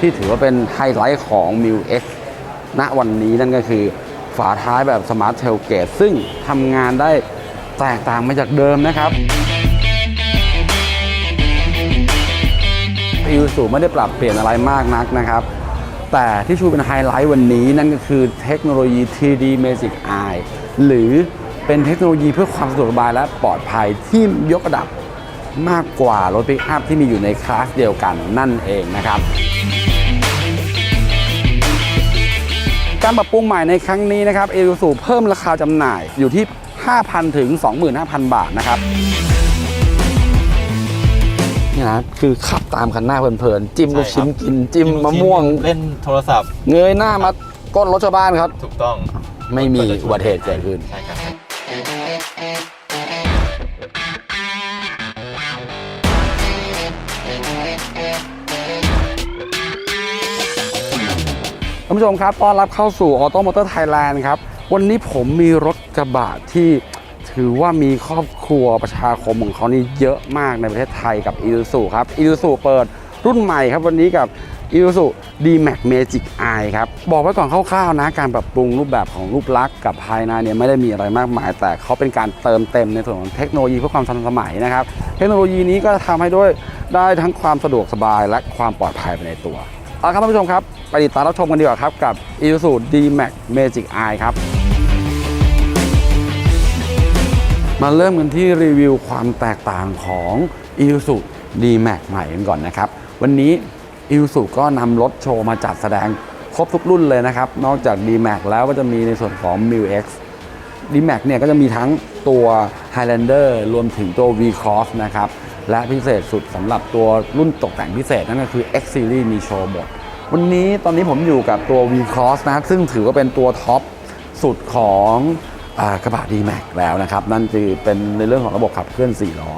ที่ถือว่าเป็นไฮไลท์ของ m ิ X ณวันนี้นั่นก็คือฝาท้ายแบบสมาร์ทเทลเกตซึ่งทำงานได้แตกต่างมาจากเดิมนะครับอิวสูไม่ได้ปรับเปลี่ยนอะไรมากนักนะครับ แต่ที่ชูเป็นไฮไลท์วันนี้นั่นก็คือเทคโนโลยี 3D Magic Eye หรือเป็นเทคโนโลยีเพื่อความสะดวกสบายและปลอดภัยที่ยกระดับมากกว่ารถปิกอัพที่มีอยู่ในคลาสเดียวกันนั่นเองนะครับ การปรับปรุงใหม่ในครั้งนี้นะครับเอ u สูเพิ่มราคาจำหน่ายอยู่ที่ 5,000 ถึง 25,000 บาทนะครับนี่นะคือขับตามคันหน้าเพลินๆจิ้มลูกชิ้นกินจิ้มมะม่วง เล่นโทรศัพท์ เงยหน้ามาก้นรถชาวบ้านครับ ถูกต้องไม่มีอุบัติเหตุเกิดขึ้น ใช่ครับ ท่านผู้ชมครับต้อนรับเข้าสู่ออโตมอเตอร์ไทยแลนด์ครับ วันนี้ผมมีรถกระบะที่ถือว่ามีครอบครัวประชาคมของเขานี่เยอะมากในประเทศไทยกับ i ิ z u ครับ i ิ z u เปิดรุ่นใหม่ครับวันนี้กับ i ิ z u D-Max Magic Eye ครับ บอกไว้ก่อนคร่าวๆนะ การปรับปรุงรูปแบบของรูปลักษณ์กับภายในเนี่ยไม่ได้มีอะไรมากมาย แต่เขาเป็นการเติมเต็มในส่วนของเทคโนโลยีเพื่อความทันสมัยนะครับ เทคโนโลยีนี้ก็ทำให้ด้วยได้ทั้งความสะดวกสบายและความปลอดภัยไปในตัว เอาครับท่านผู้ชมครับ ไปติดตามรับชมกันดีกว่าครับ กับ Isuzu D-Max Magic Eye ครับ มาเริ่มกันที่รีวิวความแตกต่างของ Isuzu D-Max ใหม่กันก่อนนะครับ วันนี้ Isuzu ก็นำรถโชว์มาจัดแสดงครบทุกรุ่นเลยนะครับ นอกจาก D-Max แล้วก็จะมีในส่วนของ m i x D-Max เนี่ยก็จะมีทั้ง ตัว Highlander รวมถึงตัว V-Cross นะครับ และพิเศษสุดสำหรับตัวรุ่นตกแต่งพิเศษนั่นก็คือ X Series มีโชว์หมด วันนี้ตอนนี้ผมอยู่กับตัว V-Cross นะซึ่งถือว่าเป็นตัวท็อปสุดของอกระบะ D-Max แล้วนะครับ นั่นคือเป็นในเรื่องของระบบขับเคลื่อน 4 ล้อ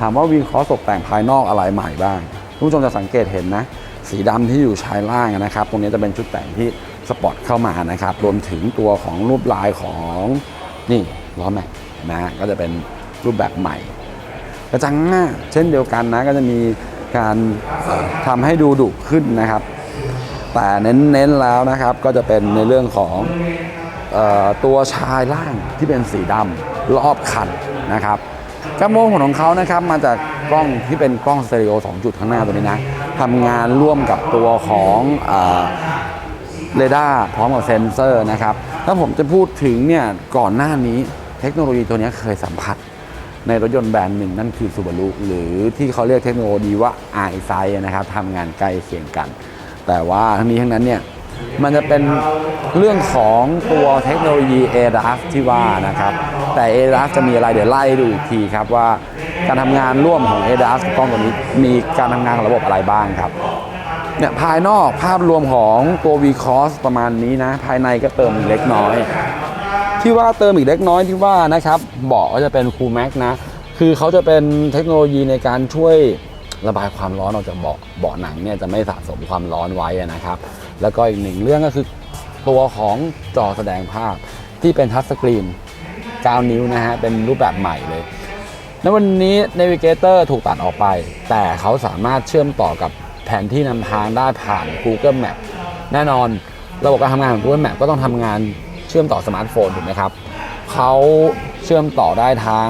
ถามว่า V-Cross ตกแต่งภายนอกอะไรใหม่บ้างคุณผู้ชมจะสังเกตเห็นนะสีดำที่อยู่ชายล่างนะครับ ตรงนี้จะเป็นชุดแต่งที่สปอร์ตเข้ามานะครับ รวมถึงตัวของรูปลายของนี่ล้อแม็ก นะ ก็จะเป็นรูปแบบใหม่ กระจังหน้าเช่นเดียวกันนะ ก็จะมีการเอ่อทำให้ดูดุขึ้นนะครับ แต่เน้นๆแล้วนะครับ ก็จะเป็นในเรื่องของออตัวชายล่างที่เป็นสีดำรอบคันนะครับกระโมงของเขานะครับมาจากกล้องที่เป็นกล้องสเตอริโอ2จุดข้างหน้าตัวนี้นะทำงานร่วมกับตัวของเรดาร์พร้อมกับเซนเซอร์นะครับ ถ้าผมจะพูดถึงเนี่ยก่อนหน้านี้ เทคโนโลยีตัวนี้เคยสัมผัสในรถยนต์แบรนด์หนึ่งนั่นคือ Subaru หรือที่เขาเรียกเทคโนโลยีว่า i s i นะครับทำงานใกล้เคียงกัน แต่ว่าทั้งนี้ทั้งนั้นเนี่ยมันจะเป็นเรื่องของตัวเทคโนโลยี ADAS ที่ว่านะครับแต่ ADAS จะมีอะไรเดี๋ยวไล่ดูอีกทีครับว่าการทำงานร่วมของ ADAS กับกล้องตัวนี้มีการทำงานของระบบอะไรบ้างครับเนี่ยภายนอกภาพรวมของตัว v c o s ประมาณนี้นะ ภายในก็เติมอีกเล็กน้อย ที่ว่าเติมอีกเล็กน้อยที่ว่านะครับเบาะก็จะเป็น Cool Max นะ คือเขาจะเป็นเทคโนโลยีในการช่วยระบายความร้อนออกจากเบาะเบาะหนังเนี่ยจะไม่สะสมความร้อนไว้นะครับ แล้วก็อีกหนึ่งเรื่องก็คือตัวของจอแสดงภาพที่เป็นทัชสกรีน9นิ้วนะฮะเป็นรูปแบบใหม่เลยในวันนี้ Navigator ถูกตัดออกไป แต่เขาสามารถเชื่อมต่อกับแผนที่นำทางได้ผ่าน Google Map แน่นอนระบบการทำงานของ Google Map ก็ต้องทำงาน ชื่อมต่อสมาร์ทโฟนถูกไหมครับเขาเชื่อมต่อได้ทั้ง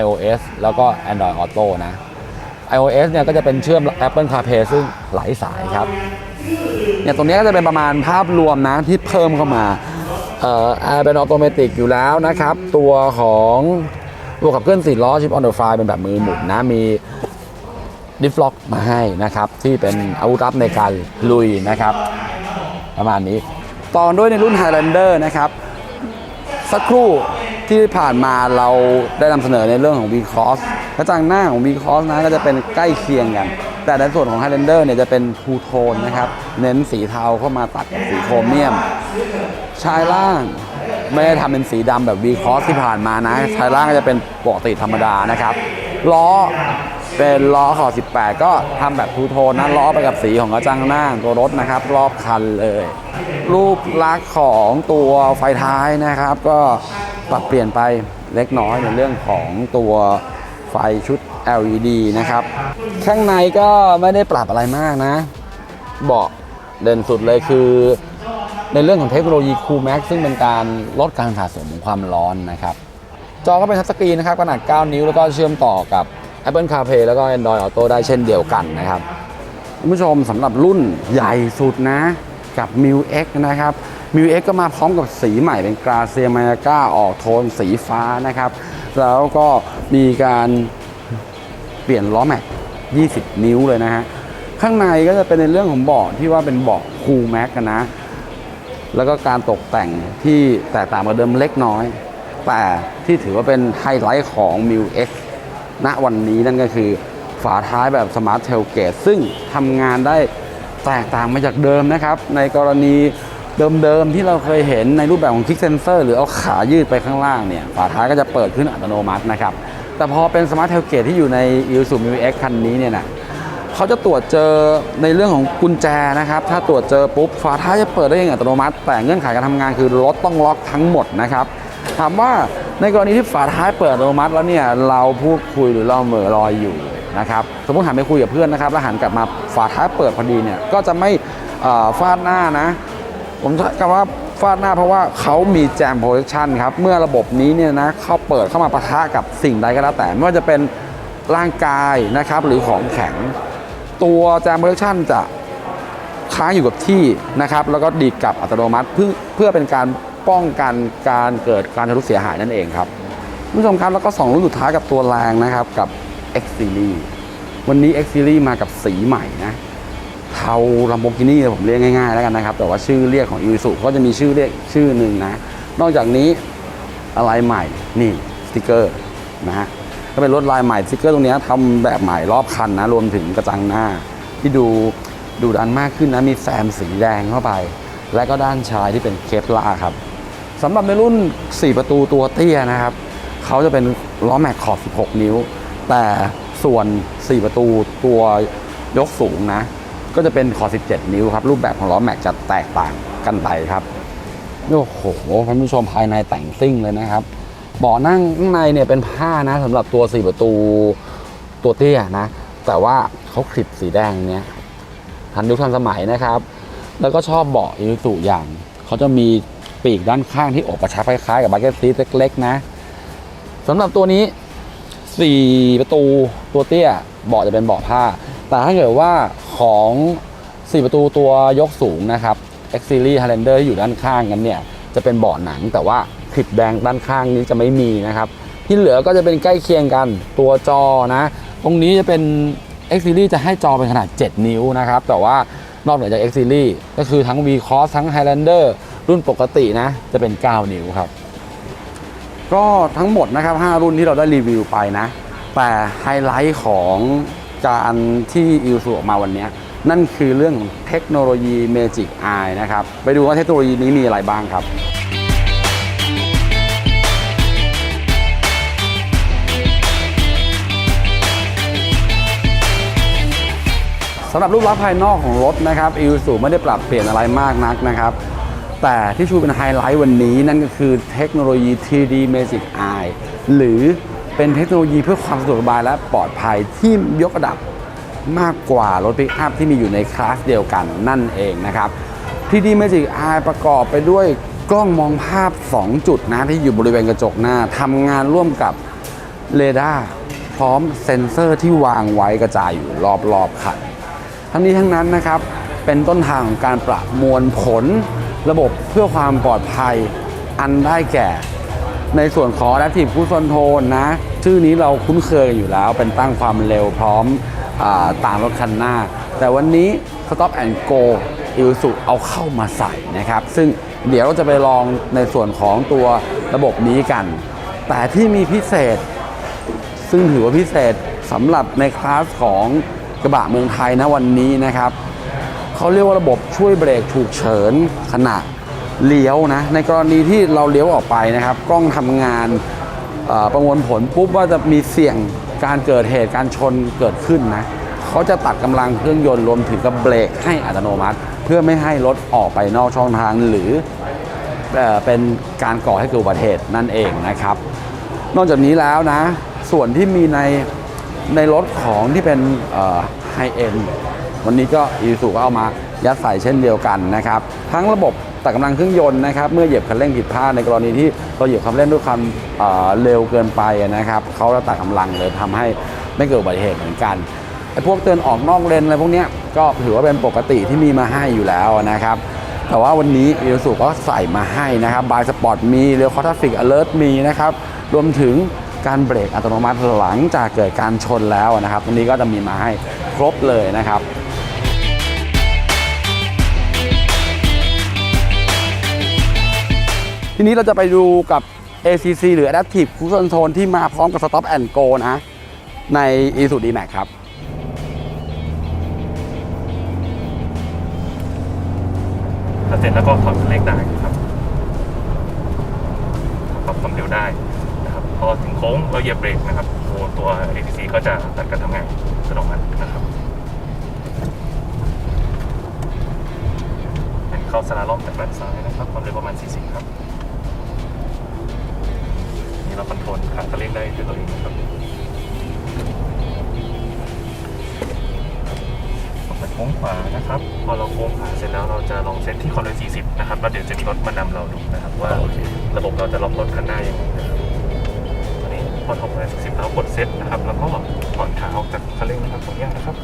iOS แล้วก็ Android Auto นะ iOS เนี่ยก็จะเป็นเชื่อม Apple CarPlay ซึ่งหลายสายครับเนี่ยตรงนี้ก็จะเป็นประมาณภาพรวมนะที่เพิ่มเข้ามาเอ่อแอร์เป็นออโตเมติกอยู่แล้วนะครับ ตัวของระบบขับเคลื่อนสี่ล้อชิปออนเดอร์ไฟเป็นแบบมือหมุนนะ มีดิฟล็อกมาให้นะครับ ที่เป็นอาวุธลับในการลุยนะครับ ประมาณนี้ ต่อด้วยในรุ่น Highlander นะครับ สักครู่ที่ผ่านมาเราได้นำเสนอในเรื่องของ V Cross กระจังหน้าของ V Cross นะก็จะเป็นใกล้เคียงกัน แต่ในส่วนของ Highlander เนี่ยจะเป็นทูโทนนะครับ เน้นสีเทาเข้ามาตัดกับสีโครเมียม ชายล่างไม่ได้ทำเป็นสีดำแบบ V Cross ที่ผ่านมานะ ชายล่างก็จะเป็นปกติธรรมดานะครับ ล้อเป็นล้อขอ18 ก็ทำแบบทูโทนนะล้อไปกับสีของกระจังหน้าตัวรถนะครับ รอบคันเลย รูปลักษณ์ของตัวไฟท้ายนะครับ ก็ปรับเปลี่ยนไปเล็กน้อยในเรื่องของตัวไฟชุด LED นะครับ ข้างในก็ไม่ได้ปรับอะไรมากนะ เบาะเด่นสุดเลยคือ ในเรื่องของเทคโนโลยี Cool Max ซึ่งเป็นการลดการสะสมของความร้อนนะครับ จอก็เป็นทัชสกรีนนะครับขนาด 9 นิ้วแล้วก็เชื่อมต่อกับ Apple CarPlay แล้วก็ Android Auto ได้เช่นเดียวกันนะครับคุณผู้ชมสำหรับรุ่นใหญ่สุดนะ กับ m i u X นะครับ m i u X ก็มาพร้อมกับสีใหม่เป็นกราเซียมาก้าออกโทนสีฟ้านะครับ แล้วก็มีการเปลี่ยนล้อแม็ก 20 นิ้วเลยนะฮะ ข้างในก็จะเป็นในเรื่องของเบาะที่ว่าเป็นเบาะคูลแม็กกันนะ แล้วก็การตกแต่งที่แตกต่างกว่าเดิมเล็กน้อย แต่ที่ถือว่าเป็นไฮไลท์ของ m i u X ณวันนี้นั่นก็คือฝาท้ายแบบสมาร์ทเทลเกตซึ่งทำงานได้แตกต่างมาจากเดิมนะครับ ในกรณีเดิมๆที่เราเคยเห็นในรูปแบบของคลิกเซนเซอร์หรือเอาขายืดไปข้างล่างเนี่ยฝาท้ายก็จะเปิดขึ้นอัตโนมัตินะครับ แต่พอเป็นสมาร์ทเทลเกตที่อยู่ใน i s u m i u X คันนี้เนี่ยนะเขาจะตรวจเจอในเรื่องของกุญแจนะครับ ถ้าตรวจเจอปุ๊บฝาท้ายจะเปิดได้เองอัตโนมัติ แต่เงื่อนไขการทำงานคือรถต้องล็อกทั้งหมดนะครับ ถามว่าในกรณีที่ฝาท้ายเปิดอัตโนมัติแล้วเนี่ยเราพูดคุยหรือเราเหม่อลอยอยู่นะครับสมมติหันไปคุยกับเพื่อนนะครับแล้วหันกลับมาฝาท้ายเปิดพอดีเนี่ยก็จะไม่ฟาดหน้านะ ผมใช้คำว่าฟาดหน้าเพราะว่าเขามีแจมโปรเทคชันครับเมื่อระบบนี้เนี่ยนะเขาเปิดเข้ามาปะทะกับสิ่งใดก็แล้วแต่ไม่ว่าจะเป็นร่างกายนะครับหรือของแข็ง ตัวแจมโปรเทคชันจะค้างอยู่กับที่นะครับแล้วก็ดีดกลับอัตโนมัติเพื่อเพื่อเป็นการ ป้องกันการเกิดการทะลุเสียหายนั่นเองครับคุณผู้ชมครับแล้วก็ 2 รุ่นสุดท้ายกับตัวแรงนะครับกับ X Series วันนี้ X Series มากับสีใหม่นะเทาลัมโบกินี่ผมเรียกง่ายๆแล้วกันนะครับ แต่ว่าชื่อเรียกของ i ิสุก็จะมีชื่อเรียกชื่อหนึ่งนะ นอกจากนี้อะไรใหม่นี่สติกเกอร์นะฮะก็เป็นลวดลายใหม่สติกเกอร์ตรงนี้ยทำแบบใหม่รอบคันนะรวมถึงกระจังหน้า ที่ดูดูดันมากขึ้นนะมีแซมสีแดงเข้าไป และก็ด้านชายที่เป็นเคปลาครับ สำหรับในรุ่น 4 ประตูตัวเตี้ยนะครับเขาจะเป็นล้อแม็กขอบ 16 นิ้ว แต่ส่วน 4 ประตูตัวยกสูงนะ ก็จะเป็นขอบ 17 นิ้วครับรูปแบบของล้อแม็กจะแตกต่างกันไปครับโอ้โหท่านผู้ชมภายในแต่งซิ่งเลยนะครับเบาะนั่งข้างในเนี่ยเป็นผ้านะสำหรับตัว 4 ประตูตัวเตี้ยนะ แต่ว่าเขาคลิปสีแดงเนี้ยทันยุคทันสมัยนะครับ แล้วก็ชอบเบาะอิสุอย่างเขาจะมี ปีกด้านข้างที่โอบกระชับคล้ายๆกับบักเก็ตซีทเล็กๆนะสำหรับตัวนี้ 4 ประตูตัวเตี้ยเบาะจะเป็นเบาะผ้า แต่ถ้าเกิดว่าของ 4 ประตูตัวยกสูงนะครับ X Series Highlander ที่อยู่ด้านข้างกันเนี่ยจะเป็นเบาะหนัง แต่ว่าคลิปแดงด้านข้างนี้จะไม่มีนะครับ ที่เหลือก็จะเป็นใกล้เคียงกันตัวจอนะ ตรงนี้จะเป็น X Series จะให้จอเป็นขนาด 7 นิ้วนะครับ แต่ว่านอกเหนือจาก X Series ก็คือทั้ง V Cross ทั้ง Highlander รุ่นปกตินะ จะเป็น 9 นิ้วครับ ก็ทั้งหมดนะครับ 5 รุ่นที่เราได้รีวิวไปนะ แต่ไฮไลท์ของการที่อิวสูออกมาวันนี้ นั่นคือเรื่องของเทคโนโลยี Magic Eye นะครับ ไปดูว่าเทคโนโลยีนี้มีอะไรบ้างครับสำหรับรูปลักษณ์ภายนอกของรถนะครับอิวสูไม่ได้ปรับเปลี่ยนอะไรมากนักนะครับ แต่ที่ชูเป็นไฮไลท์วันนี้นั่นก็คือเทคโนโลยี 3D Magic Eye หรือเป็นเทคโนโลยีเพื่อความสะดวกสบายและปลอดภัยที่ยกระดับมากกว่ารถปิกอัพที่มีอยู่ในคลาสเดียวกันนั่นเองนะครับ 3D Magic Eye ประกอบไปด้วยกล้องมองภาพ 2 จุดนะที่อยู่บริเวณกระจกหน้าทำงานร่วมกับเรดาร์พร้อมเซ็นเซอร์ที่วางไว้กระจายอยู่รอบๆคันทั้งนี้ทั้งนั้นนะครับเป็นต้นทางของการประมวลผล ระบบเพื่อความปลอดภัยอันได้แก่ ในส่วนของ Adaptive Cruise Control นะ ชื่อนี้เราคุ้นเคยกันอยู่แล้วเป็นตั้งความเร็วพร้อมอตางรถคันหน้า แต่วันนี้ Stop and Go อิลสุเอาเข้ามาใส่นะครับ ซึ่งเดี๋ยวเราจะไปลองในส่วนของตัวระบบนี้กัน แต่ที่มีพิเศษ ซึ่งถือว่าพิเศษสำหรับในคลาสของกระบะเมืองไทยนะวันนี้นะครับ เขาเรียกว่าระบบช่วยเบรกฉุกเฉินขณะเลี้ยวนะ ในกรณีที่เราเลี้ยวออกไปนะครับ กล้องทำงานประมวลผลปุ๊บว่าจะมีเสี่ยงการเกิดเหตุการชนเกิดขึ้นนะเขาจะตัดกำลังเครื่องยนต์รวมถึงกับเบรกให้อัตโนมัติ เพื่อไม่ให้รถออกไปนอกช่องทางหรือเอ่อเป็นการก่อให้เกิดอุบัติเหตุนั่นเองนะครับ นอกจากนี้แล้วนะ ส่วนที่มีในในรถของที่เป็นไฮเอ็น วันนี้ก็อีซูก็เอามายัดใส่เช่นเดียวกันนะครับ ทั้งระบบตัดกำลังเครื่องยนต์นะครับ เมื่อเหยียบคันเร่งผิดพลาดในกรณีที่เราเหยียบคันเร่งด้วยความเเร็วเกินไปนะครับเขาจะตัดกำลังเลยทำให้ไม่เกิดอุบัติเหตุเหมือนกันไอ้พวกเตือนออกนอกเลนอะไรพวกนี้ก็ถือว่าเป็นปกติที่มีมาให้อยู่แล้วนะครับ แต่ว่าวันนี้อี u ูก็ใส่มาให้นะครับบายสปอร์ตมีเรียวคอทัฟฟิกอเลิร์มีนะครับรวมถึงการเบรกอัตโนมัติหลังจากเกิดการชนแล้วนะครับตรงนี้ก็จะมีมาให้ครบเลยนะครับ ทีนี้เราจะไปดูกับ ACC หรือ Adaptive Cruise Control ที่มาพร้อมกับ Stop and Go นะ ใน i s u d D-Max ครับ เสร็จแล้วก็ถอดคันเร่งได้ครับปรับความเร็วได้นะครับพอถึงโค้งเราเหยียบเบรกนะครับตัวตัว ATC ก็จะตัดการทำงานอัตโนมัตินะครับเข้าสลาล่อมจากด้านซ้ายนะครับความเร็วประมาณ 40 ครับ นี่เราคอนโทรลขาคันเร่งได้ด้วยตัวเองนะครับไปโค้งขวานะครับ พอเราโค้งขวาเสร็จแล้วเราจะลองเซตที่ความเร็ว 40 นะครับ แล้วเดี๋ยวจะมีรถมานำเราดูนะครับ ว่าโอเคระบบเราจะล็อกรถคันหน้ายังไงนะครับตอนนี้พอทำงาน40แล้วกดเซตนะครับ แล้วก็ถอนขาออกจากคันเร่งนะครับตรงนี้นะครับ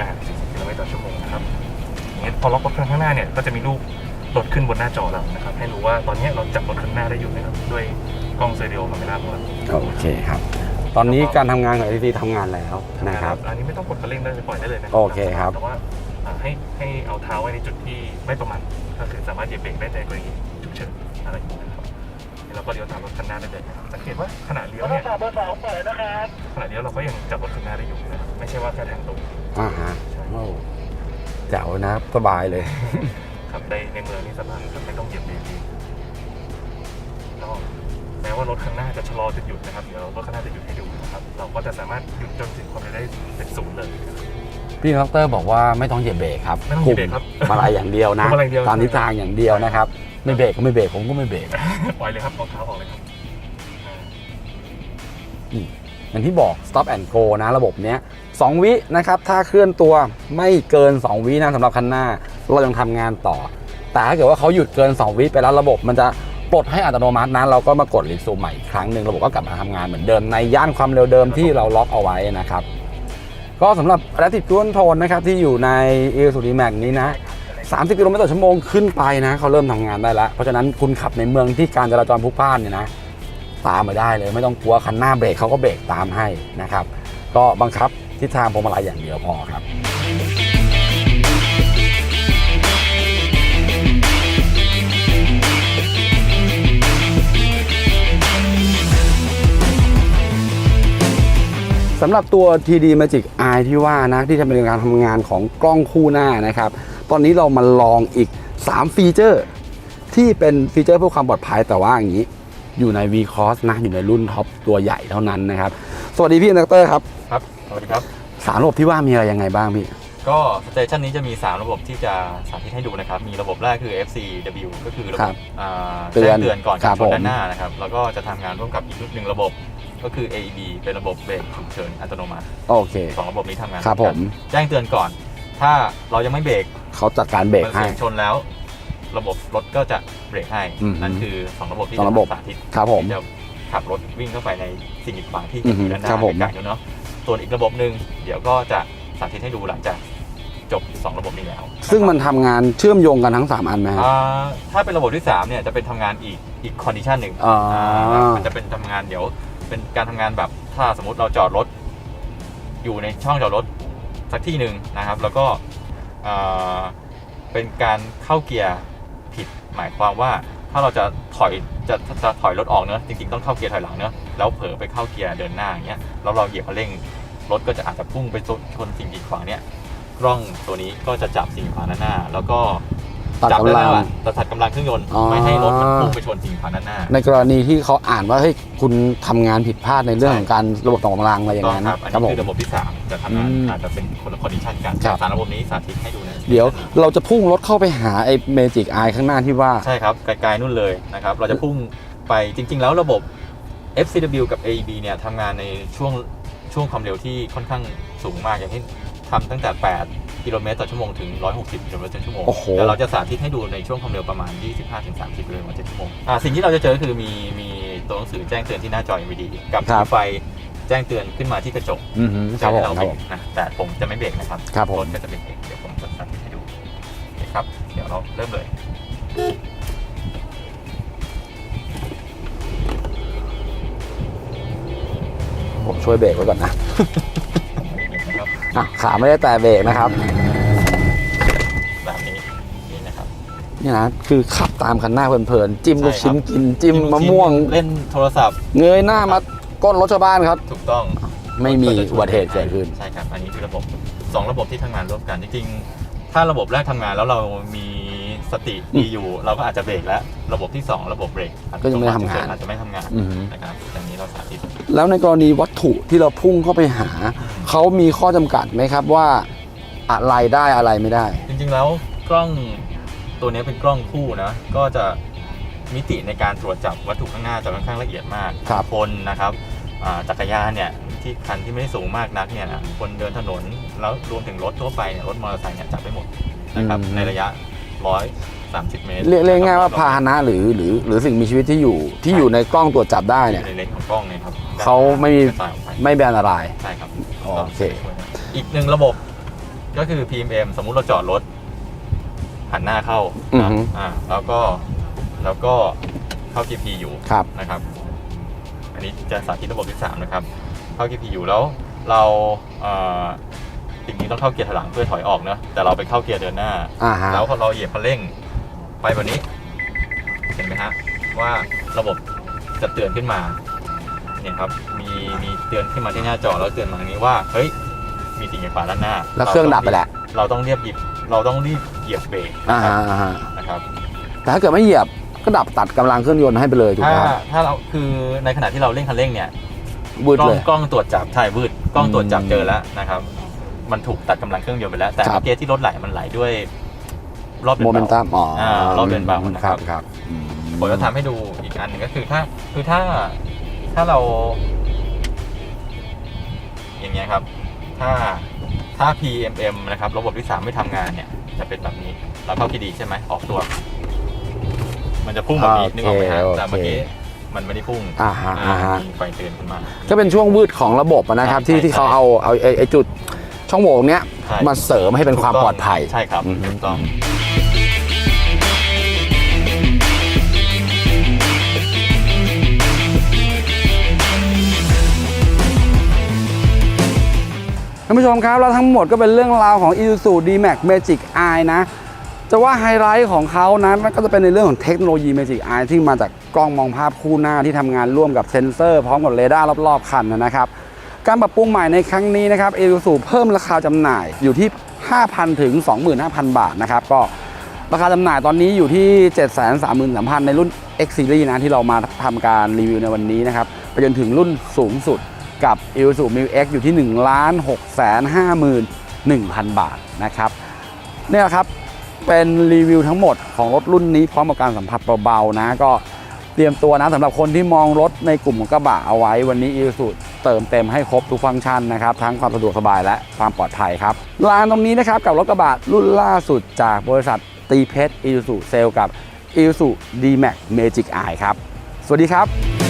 อ่า40กิโลเมตรต่อชั่วโมงนะครับอย่างนี้พอล็อกรถคันข้างหน้าเนี่ยก็จะมีรูป รถขึ้นบนหน้าจอเรานะครับ ให้รู้ว่าตอนนี้เราจับรถคันหน้าได้อยู่นะครับ ด้วยกล้องสเตอริโอคาเมราของเราโอเคครับ ตอนนี้การทำงานของ ACC ทำงานแล้วนะครับ อันนี้ไม่ต้องกดคันเร่งได้เลยปล่อยได้เลยนะโอเคครับ แต่ว่าอ่าให้ให้เอาเท้าไว้ในจุดที่ไม่ประมาทก็คือสามารถเหยียบเบรกได้ในกรณีฉุกเฉินอะไรอย่างนี้นะครับนี่เราก็เลี้ยวตามรถคันหน้าได้เลยนะครับสังเกตว่าขณะเลี้ยวเนี่ยขณะเลี้ยวเราก็ยังจับรถคันหน้าได้อยู่นะครับไม่ใช่ว่าแค่ทางตรงอ่าฮะโอ้แจ๋วนะครับสบายเลย ขับได้ในเมืองนี่สบายครับไม่ต้องเหยียบเบรกเองก็แม้ว่ารถข้างหน้าจะชะลอจะหยุดนะครับเดี๋ยวรถข้างหน้าจะหยุดให้ดูนะครับ เราก็จะสามารถหยุดจนถึงความเร็วได้เป็นศูนย์เลยนะครับ พี่ดรบอกว่าไม่ต้องเหยียบเบรกครับไม่ต้องเหยียบเบรกครับคุมมาลายอย่างเดียวนะคุมมาลัยอย่างเดียว ตามทิศทางอย่างเดียวนะครับ ไม่เบรกก็ไม่เบรกผมก็ไม่เบรก ปล่อยเลยครับเอาเท้าออกเลยครับอ่าอย่างที่บอก stop and go นะ ระบบเนี้ย 2 วินะครับ ถ้าเคลื่อนตัวไม่เกิน 2 วินะสำหรับคันหน้า เรายังทำงานต่อ แต่ถ้าเกิดว่าเขาหยุดเกิน 2 วิไปแล้วระบบมันจะปลดให้อัตโนมัตินะเราก็มากดรีซูมใหม่อีกครั้งหนึ่งระบบก็กลับมาทำงานเหมือนเดิมในย่านความเร็วเดิมที่เราล็อกเอาไว้นะครับ ก็สำหรับ Adaptive Cruise Control นะครับที่อยู่ใน i s u z u Max นี้นะ 30 กิโลเมตรต่อชั่วโมงขึ้นไปนะเขาเริ่มทำงานได้แล้ว เพราะฉะนั้นคุณขับในเมืองที่การจราจรพลุกพล่านเนี่ยนะตามมาได้เลย ไม่ต้องกลัวคันหน้าเบรกเขาก็เบรกตามให้นะครับ ก็บังคับ ทิศทางพวงมาลัยอย่างเดียวพอครับสำหรับตัว TD Magic Eye ที่ว่านะที่จะเป็นการทำงานของกล้องคู่หน้านะครับ ตอนนี้เรามาลองอีก 3 ฟีเจอร์ ที่เป็นฟีเจอร์เพื่อความปลอดภัยแต่ว่าอย่างนี้ อยู่ใน V Cross นะ อยู่ในรุ่นท็อปตัวใหญ่เท่านั้นนะครับ สวัสดีพี่นักเตอร์ครับครับ สวัสดีครับ สามระบบที่ว่ามีอะไรยังไงบ้างพี่ ก็สเตชันนี้จะมี 3 ระบบที่จะสาธิตให้ดูนะครับ มีระบบแรกคือ FCW ก็คือระครับบอ่าเตือนแจ้งเตือนก่อนครัขับบรถผมด้านหน้านะครับ แล้วก็จะทำงานร่วมกับอีกชุดหนึ่งระบบก็คือ AEB เป็นระบบเบรกฉุกเฉินอัตโนมัติโอเค สองระบบนี้ทำงานครับวกันผมแจ้งเตือนก่อน ถ้าเรายังไม่เบรกเขาจัดการเบรกมันให้ เสียงชนแล้ว ระบบรถก็จะเบรกให้อืมนั่นคือสองระบบที่สองระบบจสาธิต ครับผมที่จะขับรถวิ่งเข้าไปในสิ่งกีดขวางที่อือฮึอยู่ด้านหน้าครับผม ไกลๆแล้วเนาะ ส่วนอีกระบบหนึ่งเดี๋ยวก็จะสาธิตให้ดูหลังจากจบสองระบบนี้แล้วซึ่งมันทำงานเชื่อมโยงกันทั้ง 3 อันไหมครับ อ่าถ้าเป็นระบบที่3เนี่ยจะเป็นทำงานอีกอีกคอนดิชันหนึ่งอ่าอ่า มันจะเป็นทำงานเดี๋ยว เป็นการทำงานแบบถ้าสมมติเราจอดรถ อยู่ในช่องจอดรถสักที่หนึ่งนะครับ แล้วก็อ่าเป็นการเข้าเกียร์ผิดหมายความว่าถ้าเราจะถอยจะจะจะถอยรถออกเนอะจริงๆต้องเข้าเกียร์ถอยหลังเนอะแล้วเผลอไปเข้าเกียร์เดินหน้าอย่างเงี้ยแล้วเราเหยียบคันเร่ง รถก็จะอาจจะพุ่งไปชนสิ่งกีดขวางเนี่ยกล้องตัวนี้ก็จะจับสิ่งกีดขวางด้านหน้า แล้วก็ตัดจับกำได้ลังแล้วล่ะแต่ตัดกำลังเครื่องยนต์อ๋อไม่ให้รถมันพุ่งไปชนสิ่งกีดขวางด้านหน้า ในกรณีที่เขาอ่านว่าเฮ้ยคุณทำงานผิดพลาดในเรื่องใช่ของการระบบต่อกำลังอะไรอย่างต้องนั้นครับอันครับนี้ผมคือระบบที่3จะทำงานอืมอาจจะเป็นคนละคอนดิชันกันครับสารระบบนี้สาธิตให้ดูนะเดี๋ยวเราจะพุ่งรถเข้าไปหาไอ้เมจิกไอข้างหน้าที่ว่าใช่ครับไกลๆนู่นเลยนะครับเราจะพุ่งไปจริง ๆ แล้วระบบ FCW กับ AEB เนี่ยทำงานในช่วง ช่วงความเร็วที่ค่อนข้างสูงมากอย่างที่ทำตั้งแต่8กิกิโลเมตรต่อชั่วโมงถึง 160 กิโลเมตรต่อชั่วโมง โอ้โห แต่เราจะสาธิตให้ดูในช่วงความเร็วประมาณ 25-30 กิโลเมตรต่อชั่วโมงอ่าสิ่งที่เราจะเจอคือมีมีตัวหนังสือแจ้งเตือนที่หน้าจอ LED กับครับ ไฟแจ้งเตือนขึ้นมาที่กระจกอือหือครับผมให้เราครับเบรผกมนะแต่ผมจะไม่เบรกนะครับครับผมรถก็จะเป็นเบรกเดี๋ยวผมจะสาธิตให้ดูโอเคครับ เดี๋ยวเราเริ่มเลย ผมช่วยเบรกไว้ก่อนนะนะครับอะขาไม่ได้แตะเบรกนะครับ แบบนี้นี่นะครับนี่นะคือขับตามคันหน้าเพลินๆจิ้มลูกชิ้นใช่ครับกินจิ้มมะม่วง เล่นโทรศัพท์ เงยหน้ามาก้นรถชาวบ้านครับ ถูกต้องไม่มีอุบัติเหตุเกิดขึ้นใช่ครับ อันนี้คือระบบสองระบบที่ทำงานร่วมกันจริงๆถ้าระบบแรกทำงานแล้วเรามี สติดีอยู่ เราก็อาจจะเบรกแล้ว ระบบที่สองระบบเบรกก็ยังไม่ทำงานอาจจะไม่ทำงานอือหือนะครับอย่างนี้เราสาธิตแล้วในกรณีวัตถุที่เราพุ่งเข้าไปหา เขามีข้อจำกัดไหมครับว่าอะไรได้อะไรไม่ได้ จริงๆแล้วกล้องตัวนี้เป็นกล้องคู่นะ ก็จะมิติในการตรวจจับวัตถุข้างหน้าจะค่อนข้างละเอียดมากครับคนนะครับอ่าจักรยานเนี่ยที่คันที่ไม่ได้สูงมากนักเนี่ยนะคนเดินถนนแล้วรวมถึงรถทั่วไปเนี่ยรถมอเตอร์ไซค์เนี่ยจับได้หมดนะครับอืมในระยะ ร้อยสามสิบเมตรเรียกเรียกง่ายว่าะครับพาหนะหรือหรือหรือสิ่งมีชีวิตที่อยู่ที่อยู่ในกล้องตรวจจับได้อเนี่ยยู่ในเลนส์ของกล้องเนี่ยครับเขาไม่มีกระจายออกไปไม่เป็นอันตราย ใช่ครับโอเค อีกหนึ่งระบบก็คือ PMM สมมุติเราจอดรถหันหน้าเข้าอือนะฮึ อ่าแล้วก็แล้วก็เข้า GP อยู่ ครับ นะครับ อันนี้จะสาธิตระบบที่ 3 นะครับ เข้า GP อยู่แล้วเราเอ่อจริ งๆต้องเข้าเกียร์ถอยหลังเพื่อถอยออกเนอะแต่เราไปเข้าเกียร์เดินหน้าอ่าฮะแล้วพอเราเหยียบคันเร่งไปแบบนี้ เห็นไหมฮะว่าระบบจะเตือนขึ้นมาเนี่ยครับมีมีเตือนขึ้นมาที่หน้าจอแล้วเตือนมาอย่างนี้ว่าเฮ้ยมีสิ่งกีดขวางด้านหน้าแล้วเครื่องดับไปแหละ เราต้องเรียบหยิบเราต้องรีบเหยียบเบรกอ่านะคฮะรับอ่าฮะนะครับแต่ถ้าเกิดไม่เหยียบก็ดับตัดกำลังเครื่องยนต์ให้ไปเลยถูกถ้าไหมครับถ้าเราคือในขณะที่เราเร่งคันเร่งเนี่ยวืดกล้อเลงย กล้องตรวจจับใช่วืดกล้องตรวจจับอืมเจอแล้วนะครับ มันถูกตัดกำลังเครื่องยนต์ไปแล้ว แต่ครับ เมื่อกี้ที่รถไหลมันไหลด้วย รอบเดิโมนเมนเบา ตัมอ๋ออารอบเดินเบานะคครัรับ บครับอืม ผมจะทำให้ดูอีกอันหนึ่งก็คือถ้าคือถ้าถ้าเรา อย่างเงี้ยครับ ถ้าถ้า PMM นะครับ ระบบที่ 3 ไม่ทำงานเนี่ย จะเป็นแบบนี้ เราเข้าคีย์ดีใช่ไหมออกตัว มันจะพุ่งแบบนี้นึกออกไหมฮะโอเค แต่เมื่อกี้มันไม่ได้พุ่งอ่าฮะอ่าฮะมีไฟเตือนขึ้นมา ก็เป็นช่วงวืดของระบบนะครับ ที่ใช่ที่เขาใช่ เอาเอาไอ้ไอ้จุด ช่องโหว่ตรงเนี้ยใช่ มาเสริมให้เป็นความปลอดภัย ใช่ครับอืมถูกต้อง ท่านผู้ชมครับแล้วทั้งหมดก็เป็นเรื่องราวของ Isuzu D-Max Magic Eye นะ จะว่าไฮไลท์ของเขานะมันก็จะเป็นในเรื่องของเทคโนโลยี Magic Eye ที่มาจากกล้องมองภาพคู่หน้าที่ทำงานร่วมกับเซ็นเซอร์ พร้อมกับเรดาร์รอบ ๆ คันนะครับ การปรับปรุงใหม่ในครั้งนี้นะครับ Isuzu เพิ่มราคาจำหน่ายอยู่ที่ 5,000 ถึง 25,000 บาทนะครับก็ราคาจำหน่ายตอนนี้อยู่ที่ 733,000 ในรุ่น X Series นะที่เรามาทำการรีวิวในวันนี้นะครับไปจนถึงรุ่นสูงสุดกับ i s u m i X อยู่ที่ 1 6 5 1 0 0 0 บาทนะครับเนี่ยครับเป็นรีวิวทั้งหมดของรถรุ่นนี้พร้อมกับการสัมผัสเบาๆนะก็เตรียมตัวนะสำหรับคนที่มองรถในกลุ่มของกระบะเอาไว้วันนี้ i s u เติมเต็มให้ครบทุกฟังก์ชันนะครับ ทั้งความสะดวกสบายและความปลอดภัยครับลานตรงนี้นะครับกับรถกระบะรุ่นล่าสุดจากบริษัทตีเพชรอิลสุเซลกับเอลซูดีแม็กเมจิกไอครับ สวัสดีครับ